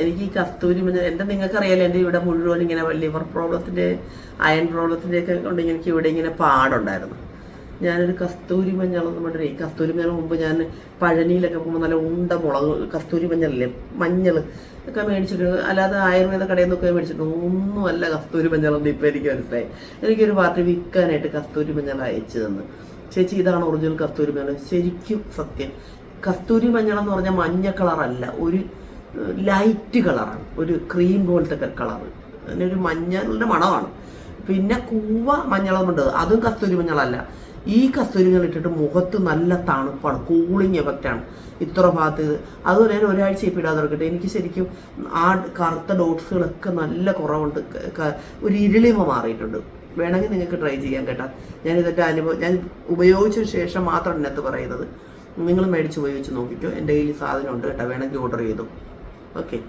എനിക്ക് ഈ കസ്തൂരി മഞ്ഞൾ നിങ്ങൾക്ക് നിങ്ങൾക്കറിയാലോ? എന്റെ ഇവിടെ മുഴുവൻ ഇങ്ങനെ ലിവർ പ്രോബ്ലത്തിന്റെ അയൺ പ്രോബ്ലത്തിന്റെ ഒക്കെ കൊണ്ട് എനിക്ക് ഇവിടെ ഇങ്ങനെ പാടുണ്ടായിരുന്നു. ഞാനൊരു കസ്തൂരി മഞ്ഞൾ എന്ന് പറഞ്ഞിട്ട് ഈ കസ്തൂരി മഞ്ഞൾ മുമ്പ് ഞാൻ പഴനിയിലൊക്കെ പോകുമ്പോൾ നല്ല ഉണ്ട മുളക് കസ്തൂരി മഞ്ഞളില്ലേ മഞ്ഞൾ ഒക്കെ മേടിച്ചിട്ട് അല്ലാതെ ആയുർവേദ കടയിൽ നിന്നൊക്കെ മേടിച്ചിട്ട് ഒന്നുമല്ല കസ്തൂരി മഞ്ഞളെന്ന് ഇപ്പോൾ എനിക്ക് മനസ്സിലായി. എനിക്കൊരു പാർട്ടി വിൽക്കാനായിട്ട് കസ്തൂരി മഞ്ഞൾ അയച്ചു തന്നു. ചേച്ചി ഇതാണ് ഒറിജിനൽ കസ്തൂരി മഞ്ഞൾ. ശരിക്കും സത്യം. കസ്തൂരി മഞ്ഞൾ എന്ന് പറഞ്ഞാൽ മഞ്ഞ കളറല്ല ഒരു ലൈറ്റ് കളറാണ് ഒരു ക്രീം പോലത്തെ കളർ അതിനൊരു മഞ്ഞളുടെ മണമാണ്. പിന്നെ കൂവ മഞ്ഞളമുണ്ട് അതും കസ്തൂരി മഞ്ഞളല്ല. ഈ കസ്തൂരി മഞ്ഞൾ ഇട്ടിട്ട് മുഖത്ത് നല്ല തണുപ്പാണ്. കൂളിങ് എഫക്റ്റാണ്. ഇത്ര ഭാഗത്ത്. അതുപോലെ ഞാൻ ഒരാഴ്ച ഇപ്പോൾ ഇടാതെ ഇറക്കട്ടെ എനിക്ക് ശരിക്കും ആ കറുത്ത ഡോട്ട്സുകളൊക്കെ നല്ല കുറവുണ്ട്. ഒരു ഇരുളിമ മാറിയിട്ടുണ്ട്. വേണമെങ്കിൽ നിങ്ങൾക്ക് ട്രൈ ചെയ്യാൻ കേട്ടോ. ഞാൻ ഇതിന്റെ അനുഭവം ഞാൻ ഉപയോഗിച്ച ശേഷം മാത്രം ഇതിനകത്ത് പറയുന്നത്. നിങ്ങൾ മേടിച്ച് ഉപയോഗിച്ച് നോക്കിക്കോ. എന്റെ കയ്യിൽ സാധനം ഉണ്ട് കേട്ടോ. വേണമെങ്കിൽ ഓർഡർ ചെയ്തു. okay.